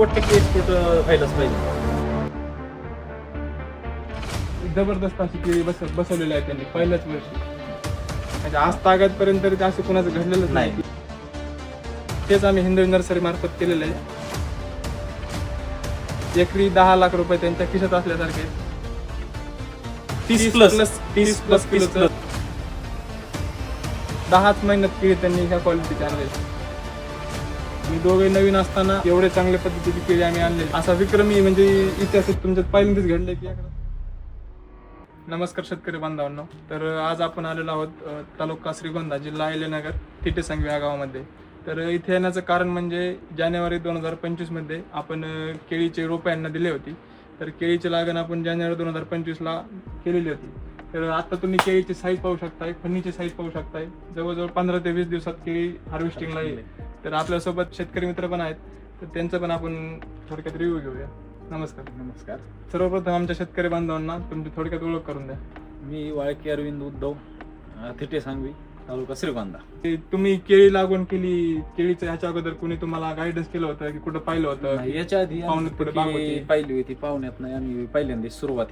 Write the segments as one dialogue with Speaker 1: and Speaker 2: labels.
Speaker 1: नव्वद टक्के एक्सपोर्ट व्हायलाच पाहिजे.
Speaker 2: जबरदस्त अशी केळी बस बसवलेली आहे त्यांनी पहिल्याच वर्षी. म्हणजे आज तागातपर्यंत तरी ते असं कोणाचं घडलेलंच नाही. तेच आम्ही हिंदवी नर्सरी मार्फत केलेलं आहे. एकरी दहा लाख रुपये त्यांच्या खिशात असल्यासारखे.
Speaker 1: तीस
Speaker 2: plus- दहाच मेहनत केली त्यांनी ह्या क्वालिटीचे आणले मी दोघे नवीन असताना एवढे चांगल्या पद्धतीचे केळी आम्ही आणले असा विक्रमी म्हणजे इतिहासात तुमच्यात पहिल्यांदाच घडले की याकडे. नमस्कार शेतकरी बांधवांनो. तर आज आपण आलेलो आहोत तालुका श्रीगोंदा जिल्हा अहिलेनगर तिथे संघ या गावामध्ये. तर इथे येण्याचं कारण म्हणजे जानेवारी दोन हजार पंचवीसमध्ये आपण केळीचे रोपं यांना दिले होती. तर केळीची लागण आपण जानेवारी दोन हजार पंचवीसला केलेली होती. तर आता तुम्ही केळीची साईज पाहू शकताय फणीची साईज पाहू शकताय. जवळजवळ पंधरा ते वीस दिवसात केळी हार्वेस्टिंगला येईल. तर आपल्यासोबत शेतकरी मित्र पण आहेत. तर त्यांचं पण आपण थोडक्यात रिव्ह्यू घेऊया. नमस्कार.
Speaker 1: नमस्कार.
Speaker 2: सर्वप्रथम आमच्या शेतकरी बांधवांना तुमची थोडक्यात ओळख करून द्या.
Speaker 1: मी वाळकी अरविंद उद्धव अं, थिटे सांगवी तालुका श्रीगोंदा.
Speaker 2: की तुम्ही केळी लागवण केली केळीचं ह्याच्या अगोदर कोणी तुम्हाला गायडन्स केलं होतं की कुठं पाहिलं होतं?
Speaker 1: याच्या आधी आम्ही
Speaker 2: पाहुण्यात पुढे बाग
Speaker 1: ती
Speaker 2: होती.
Speaker 1: पाहिली होती पाहुण्यात नाही आम्ही पहिल्यांदा सुरुवात.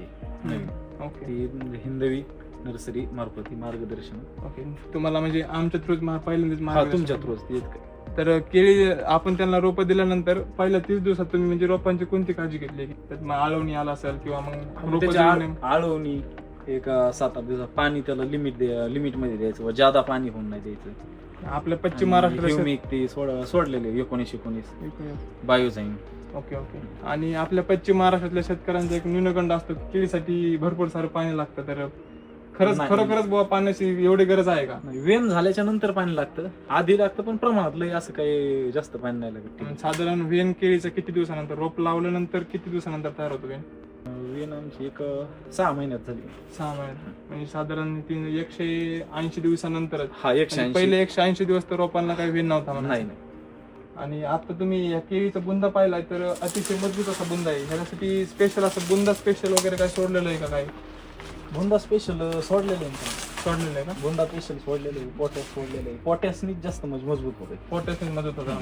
Speaker 2: ओके.
Speaker 1: ती हिंदवी नर्सरी मार्फत ही मार्गदर्शन.
Speaker 2: ओके. तुम्हाला म्हणजे आमच्या थ्रू पहिल्यांदाच
Speaker 1: हा
Speaker 2: मार्गदर्शन.
Speaker 1: तुमच्या. थ्रूच ते इतकं.
Speaker 2: तर केळी आपण त्यांना रोपं दिल्यानंतर पहिल्या तीस दिवसात तुम्ही म्हणजे रोपांची कोणती काळजी घेतली? त्यात मग आळवणी आला असेल किंवा मग रोपं
Speaker 1: त्याच्या आळ-. आळवणी एक अं, सात आठ दिवसात पाणी त्याला लिमिट लिमिटमध्ये द्यायचं व जादा पाणी होऊन नाही द्यायचं.
Speaker 2: आपल्या पश्चिम महाराष्ट्र
Speaker 1: ह्युमिक ते सोड सोडलेले एकोणीस. एकोणीस बायोझाईन.
Speaker 2: Okay okay. आणि आपल्या पश्चिम महाराष्ट्रातल्या शेतकऱ्यांचा एक न्यूनगंड असतो केळीसाठी भरपूर सारं पाणी लागतं तर खरंच
Speaker 1: नाही.
Speaker 2: खरोखरच बुवा पाण्याची एवढी गरज आहे का?
Speaker 1: वेन झाल्याच्यानंतर पाणी लागतं. आधी लागतं पण प्रमाणात लय असं काही जास्त पाणी नाही लागत.
Speaker 2: साधारण वेन केळीचं किती दिवसानंतर रोप लावल्यानंतर किती दिवसानंतर तयार होतो वेन?
Speaker 1: वेन आमची एक अं, सहा महिन्यात झाली.
Speaker 2: सहा महिने म्हणजे साधारण तीन एकशे ऐंशी दिवसानंतर
Speaker 1: हा एकशे ऐंशी.
Speaker 2: पहिले एकशे ऐंशी दिवस तर रोपांना काही वेन नव्हता म्हणा.
Speaker 1: नाही नाही.
Speaker 2: आणि आता तुम्ही या केळीचा बुंदा पाहिलाय तर अतिशय मजबूत असा बुंदा आहे. ह्याच्यासाठी स्पेशल असं बुंदा स्पेशल वगैरे काय सोडलेलं आहे का काय
Speaker 1: बुंदा स्पेशल सोडलेले आहे ना.
Speaker 2: सोडलेलं आहे का?
Speaker 1: बुंदा स्पेशल सोडलेले आहे पोटॅश सोडलेले आहे. पोटॅशनी जास्त मज- मजबूत होते
Speaker 2: पोटॅशियम मदत होता.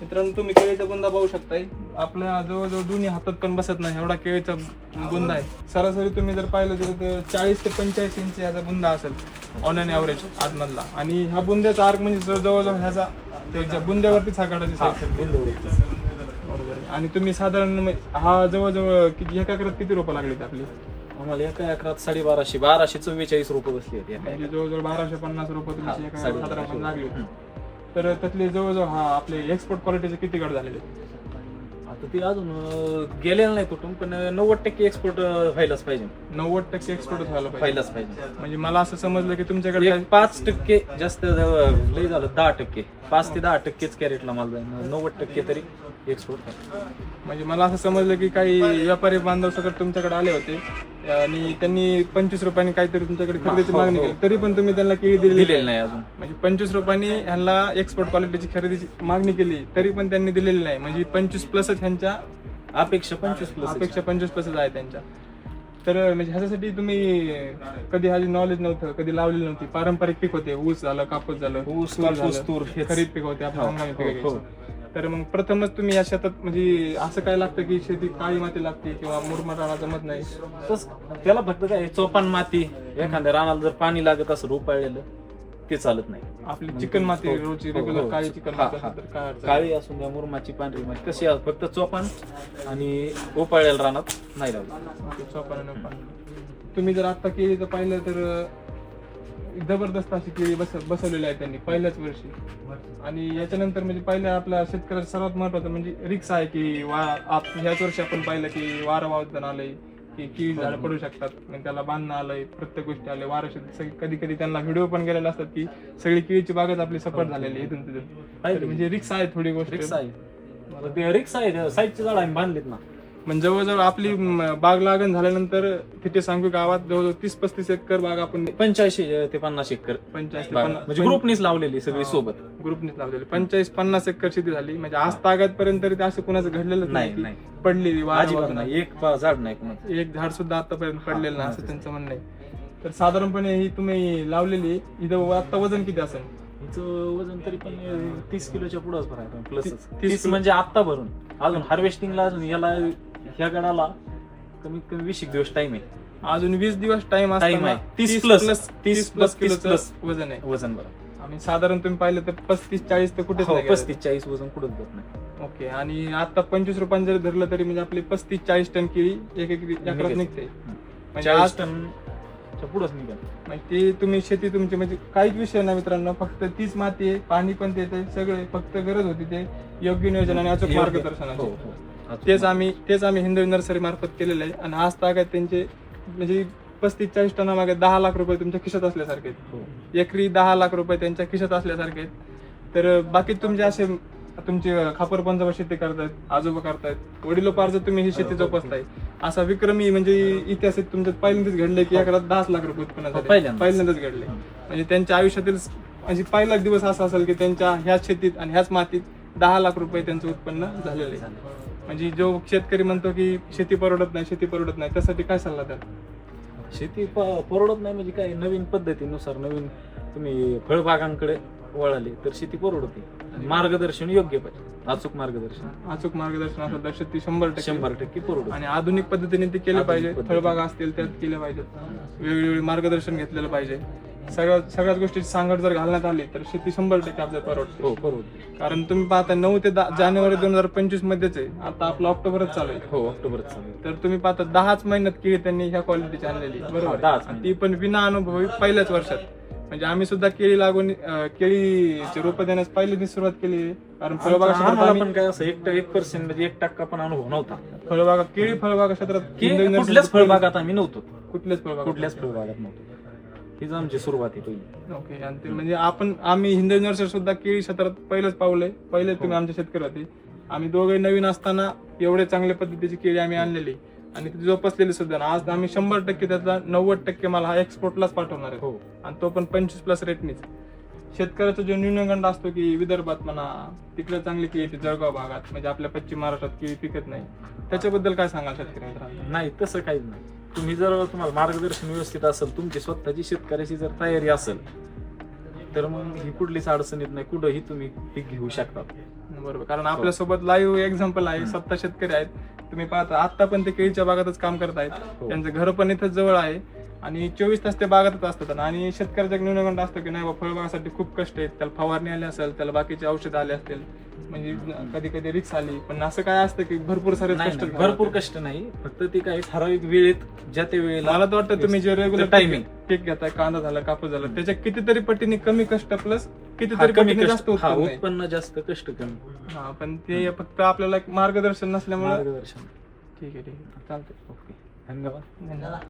Speaker 2: मित्रांनो तुम्ही केळीचा बुंदा पाहू शकताय. आपल्या जवळजवळ दोन्ही हातात पण बसत नाही एवढा केळीचा बुंदा आहे. सरासरी तुम्ही जर पाहिलं तर चाळीस ते पंचेचाळीस इंच याचा बुंदा असेल ऑन अन ॲव्हरेज आतमधला. आणि ह्या बुंद्याचा आर्क म्हणजे जवळ- जवळजवळ ह्याचा त्याच्या बुंद्यावरतीच हा काढायची साईड बरोबर आहे. आणि तुम्ही साधारण मग हा जवळजवळ किती एका एकरात किती रोपं लागलीत आपली?
Speaker 1: आम्हाला एका एकरात साडेबाराशे बाराशे चव्वेचाळीस रुपये बसले एका
Speaker 2: म्हणजे जवळजवळ बाराशे पन्नास रुपये
Speaker 1: हा,
Speaker 2: साधारण लागली. तर त्यातले जवळजवळ हा आपले एक्सपोर्ट क्वालिटीचे किती गड झालेले
Speaker 1: आता ते अजून अं, गेलेलं नाही कुठून पण नव्वद टक्के एक्सपोर्ट व्हायलाच पाहिजे.
Speaker 2: नव्वद टक्के एक्सपोर्ट पाहिजे.
Speaker 1: व्हायलाच पाहिजे.
Speaker 2: म्हणजे मला असं समजलं की तुमच्याकडे
Speaker 1: एक पाच टक्के जास्त झालं- लय झालं दहा टक्के. पाच ते दहा टक्केच कॅरेटला माल जाईल. नव्वद टक्के तरी एक्सपोर्ट
Speaker 2: म्हणजे मला असं समजलं की काही व्यापारी बांधव सगळं तुमच्याकडे आले होते. आणि त्यांनी पंचवीस रुपयांनी काहीतरी तुमच्याकडे खरेदीची
Speaker 1: हो,
Speaker 2: मागणी
Speaker 1: हो.
Speaker 2: केली. तरी पण तुम्ही त्यांना केळी दिली
Speaker 1: दिलेलं नाही. अजून.
Speaker 2: म्हणजे पंचवीस रुपयांनी ह्यांना एक्सपोर्ट क्वालिटीची खरेदीची मागणी केली तरी पण त्यांनी दिलेली नाही. म्हणजे पंचवीस प्लसच ह्यांच्या
Speaker 1: अपेक्षा पंचवीस प्लस
Speaker 2: अपेक्षा पंचवीस प्लसच आहे त्यांच्या. तर म्हणजे ह्याच्यासाठी तुम्ही कधी ह्याची नॉलेज नव्हतं कधी लावलेली नव्हती. पारंपरिक पीक होते. ऊस झालं कापूस झालं
Speaker 1: ऊस,
Speaker 2: तूर
Speaker 1: कापूस,
Speaker 2: झालं,
Speaker 1: तूर हेच.
Speaker 2: खरीप पीक होते आपलं
Speaker 1: हो,
Speaker 2: हंगामी
Speaker 1: हो,
Speaker 2: पीक
Speaker 1: हो.
Speaker 2: तर मग प्रथमच तुम्ही या शेतात म्हणजे असं काय लागतं की शेती काळी माती लागते किंवा मुरमाड जमत नाही
Speaker 1: तस त्याला फक्त काय चोपान माती एखाद्या रानाला जर पाणी लागत असं उपाळलेलं ते चालत नाही
Speaker 2: आपली चिकन माती
Speaker 1: हो,
Speaker 2: रोजची
Speaker 1: हो,
Speaker 2: रेग्युलर
Speaker 1: हो.
Speaker 2: काळी चिकन
Speaker 1: हा,
Speaker 2: माती
Speaker 1: हा.
Speaker 2: असेल तर काय अडचण
Speaker 1: काळी असून द्या मुरमाची पांढरी माती कशी आहे? फक्त चोपान आणि उपाळलेल्या रानात नाही लागत
Speaker 2: ओके, चोपानं पाणी. तुम्ही जर आता केळी तर पाहिलं तर जबरदस्त अशी केळी बस बसवलेली आहे त्यांनी पहिल्याच वर्षी. आणि याच्यानंतर म्हणजे पहिल्या आपल्या शेतकऱ्याचा सर्वात महत्वाचं म्हणजे रिक्स आहे की वा आप ह्याच वर्षी आपण पाहिलं की वारं वावधन आलंय की केळी झाडं पडू शकतात म्हणजे त्याला बांधणं आलंय प्रत्येक गोष्टी आले वारं कधी कधी त्यांना व्हिडिओ पण गेलेले असतात की सगळी केळीची बागच आपली सपाट झालेली इथून तिथून. म्हणजे रिक्स आहे थोडी गोष्ट.
Speaker 1: रिक्स आहे. रिक्स आहे साईडची झाड आम्ही बांधलीत ना.
Speaker 2: म्हणजे जवळजवळ आपली म, बाग लागण झाल्यानंतर तिथे सांगू गावात जवळजवळ तीस पस्तीस एकर बाग आपण
Speaker 1: पंच्याऐंशी ते पन्नास एकर
Speaker 2: पंचाळीस ते
Speaker 1: बाग.
Speaker 2: पन्नास
Speaker 1: म्हणजे ग्रुपनीच लावलेली सगळी सोबत.
Speaker 2: ग्रुपनेच लावलेली. पंचाळीस पन्नास एकर शेती झाली. म्हणजे आज तागातपर्यंत तरी ते असं कुणाचं घडलेलं
Speaker 1: नाही,
Speaker 2: पडलेली वारं
Speaker 1: अजिबात
Speaker 2: वगैरे
Speaker 1: नाही. एक पा- झाड नाही कोणाचं.
Speaker 2: एक झाड सुद्धा आतापर्यंत पडलेलं नाही असं. त्यांचं म्हणणं आहे. तर साधारणपणे ही तुम्ही लावलेली इथं आता वजन किती असेल?
Speaker 1: हिचं वजन तरी पण तीस किलोच्या पुढंच भरायचं प्लस
Speaker 2: तीस- तीस
Speaker 1: तीस म्हणजे आत्ता भरून. अजून हार्वेस्टिंगला अजून याला ह्या गडाला कमीत कमी वीस एक दिवस टाइम आहे
Speaker 2: अजून वीस दिवस टाइम
Speaker 1: Time आहे. 30 plus. 30
Speaker 2: तीस प्लस किलोचं
Speaker 1: 30
Speaker 2: वजन आहे
Speaker 1: वजन बरं
Speaker 2: आणि साधारण तुम्ही पाहिलं तर पस्तीस चाळीस तर कुठेच
Speaker 1: हो,
Speaker 2: नाही.
Speaker 1: पस्तीस चाळीस वजन कुठंच जात नाही
Speaker 2: ओके आणि आता पंचवीस रुपयांनी जरी धरलं तरी म्हणजे आपली पस्तीस चाळीस टन केळी एक एक एकरात
Speaker 1: निघते.
Speaker 2: म्हणजे
Speaker 1: चाळीस पुढंच निघाल
Speaker 2: म्हणजे ती तुम्ही शेती तुमची म्हणजे काहीच विषय नाही मित्रांनो फक्त तीच माती आहे पाणी पण देत सगळे फक्त गरज होती ते योग्य नियोजन आणि अचूक मार्गदर्शनाची
Speaker 1: हो.
Speaker 2: तेच आम्ही तेच आम्ही हिंदवी नर्सरी मार्फत केलेलं आहे. आणि आज तागात त्यांचे म्हणजे पस्तीस चाळीस टनामागे दहा लाख रुपये तुमच्या खिशात असल्यासारखे आहेत.
Speaker 1: हो.
Speaker 2: एकरी दहा लाख रुपये त्यांच्या खिशात असल्यासारखे आहेत. तर बाकी तुमचे असे तुमचे खापर पंजाब शेती करतायत आजोबा करतायत वडिलोपार्ज तुम्ही ही शेती जोपासताय असा विक्रमी म्हणजे इतिहासात तुमच्यात पहिल्यांदाच घडले की एकरात दहाच लाख रुपये उत्पन्न.
Speaker 1: पहिल्यांदाच.
Speaker 2: घडले म्हणजे त्यांच्या आयुष्यातील म्हणजे पहिला दिवस असा असेल की त्यांच्या ह्याच शेतीत आणि ह्याच मातीत दहा लाख रुपये त्यांचं उत्पन्न झालेलं आहे. म्हणजे जो शेतकरी म्हणतो की शेती परवडत नाही शेती परवडत नाही त्यासाठी काय सल्ला द्याल?
Speaker 1: शेती प- परवडत नाही म्हणजे काय नवीन पद्धतीनुसार नवीन तुम्ही फळबागांकडे वळाले तर शेती परवडते आणि मार्गदर्शन योग्य पाहिजे. अचूक मार्गदर्शन.
Speaker 2: अचूक मार्गदर्शन असेल तर शेती शंभर टक्के
Speaker 1: शंभर टक्के परवडत
Speaker 2: आणि आधुनिक पद्धतीने ते केले
Speaker 1: आधुनिक
Speaker 2: पाहिजे
Speaker 1: पद्धतीने.
Speaker 2: फळबागा असतील त्यात केले पाहिजेत वेगवेगळे मार्गदर्शन घेतलेलं पाहिजे. सगळ्या सगळ्याच गोष्टीची सांगड जर घालण्यात आली तर शेती शंभर टक्के आपल्याला परवडते.
Speaker 1: हो परवडते.
Speaker 2: कारण तुम्ही पाहता नऊ ते दहा जानेवारी दोन हजार पंचवीस मध्येच आहे आता आपलं ऑक्टोबरच चालू आहे.
Speaker 1: हो ऑक्टोबरच चालेल
Speaker 2: तर तुम्ही पाहता दहाच महिन्यात केळी त्यांनी ह्या क्वालिटीची आणलेली. बरोबर?
Speaker 1: दहाच
Speaker 2: आणि ती पण विना अनुभवी पहिल्याच वर्षात. म्हणजे आम्ही सुद्धा केळी लागवण अं, केळीचे रोप देण्यास पहिल्यांदा सुरुवात केली. आहे. कारण फळबागा क्षेत्रात
Speaker 1: आम्हाला पण काय असं एक एक पर्सेंट म्हणजे एक टक्का पण अनुभव नव्हता.
Speaker 2: फळबागा केळी फळबागा क्षेत्रात
Speaker 1: की कुठल्याच फळबागात आम्ही नव्हतो.
Speaker 2: कुठल्याच फळबागा
Speaker 1: कुठल्याच फळबागात नव्हतो. हीच आमची सुरुवात आहे पहिली.
Speaker 2: ओके आणि ते म्हणजे आपण आम्ही हिंदवी नर्सरी सुद्धा केळी क्षेत्रात पहिलेच पावलंय. पहिले तुम्ही आमचे शेतकरी होते. आम्ही दोघे नवीन असताना एवढे चांगल्या पद्धतीची केळी आम्ही आणलेली. आणि ती जोपासलेली सुद्धा. आणि आज आम्ही शंभर टक्के त्यातला नव्वद टक्के मला हा एक्सपोर्टलाच पाठवणार आहे.
Speaker 1: हो.
Speaker 2: आणि तो पण पंचवीस प्लस रेटनीच शेतकऱ्याचा जो न्यूनगंड असतो की विदर्भात म्हणा तिकडे चांगली केळी येते जळगाव भागात. म्हणजे आपल्या पश्चिम महाराष्ट्रात केळी पिकत नाही. त्याच्याबद्दल काय सांगाल शेतकरी मित्रांनो?
Speaker 1: नाही तसं काहीच नाही. तुम्ही जर तुम्हाला मार्गदर्शन व्यवस्थित असेल तुमची स्वतःची शेतकऱ्याची जर तयारी असेल तर मग ही कुठलीच अडचण येत नाही. कुठंही तुम्ही पीक घेऊ शकता
Speaker 2: बरोबर. कारण आपल्यासोबत लाईव्ह एक्झाम्पल आहे सत्ता शेतकरी आहेत. तुम्ही पाहता आता पण ते केळीच्या बागातच काम करतायत
Speaker 1: हो.
Speaker 2: त्यांचं घर पण इथं जवळ आहे. आणि चोवीस तास ते बागातच असतात. आणि शेतकऱ्याचा न्यूनगंड असतो की नाही बा फळबागासाठी खूप कष्ट आहेत. त्याला फवारणी आली असेल त्याला बाकीचे औषध आले असतील. म्हणजे कधी कधी रिक्स आली. पण असं काय असतं की भरपूर सारे कष्ट
Speaker 1: नाही, भरपूर. कष्ट नाही. फक्त ती काही ठराविक वेळेत ज्या त्या वेळेला
Speaker 2: मला तर वाटतं तुम्ही जे रेग्युलर
Speaker 1: टायमिंग
Speaker 2: पीक घेताय कांदा झाला कापूस झाला त्याच्या कितीतरी पटीने कमी कष्ट प्लस कितीतरी
Speaker 1: कमी
Speaker 2: पटीने
Speaker 1: कष्ट.
Speaker 2: जास्त
Speaker 1: हा
Speaker 2: उत्पन्न आहे.
Speaker 1: उत्पन्न जास्त कष्ट कमी.
Speaker 2: हा पण ते फक्त आपल्याला एक मार्गदर्शन नसल्यामुळे
Speaker 1: मार्गदर्शन.
Speaker 2: ठीक आहे ठीक आहे. चालतंय.
Speaker 1: ओके. धन्यवाद.
Speaker 2: धन्यवाद.